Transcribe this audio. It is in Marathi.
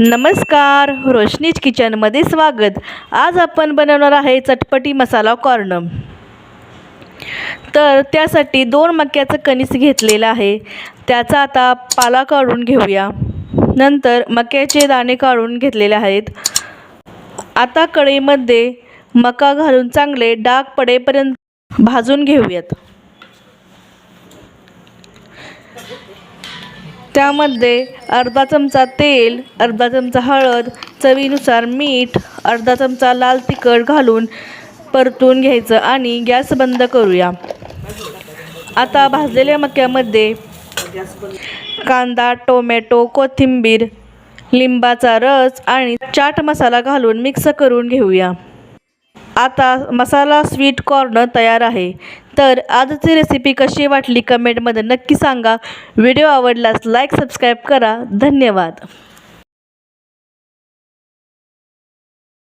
नमस्कार रोशनीज किचनमध्ये स्वागत. आज आपण बनवणार आहे चटपटी मसाला कॉर्न. तर त्यासाठी दोन मक्याचं कणीस घेतलेलं आहे. त्याचा आता पाला काढून घेऊया. नंतर मक्याचे दाणे काढून घेतलेले आहेत. आता कढईमध्ये मका घालून चांगले डाग पडेपर्यंत भाजून घेऊयात. त्यामध्ये अर्धा चमचा तेल अर्धा चमचा हळद चवीनुसार मीठ अर्धा चमचा लाल तिखट घालून परतून घ्यायचं आणि गॅस बंद करूया. आता भाजलेल्या मक्यामध्ये कांदा टोमॅटो कोथिंबीर लिंबाचा रस आणि चाट मसाला घालून मिक्स करून घेऊया. आता मसाला स्वीट कॉर्न तयार आहे. तर आजची रेसिपी कशी वाटली कमेंटमध्ये नक्की सांगा. व्हिडिओ आवडल्यास लाईक सबस्क्राईब करा. धन्यवाद.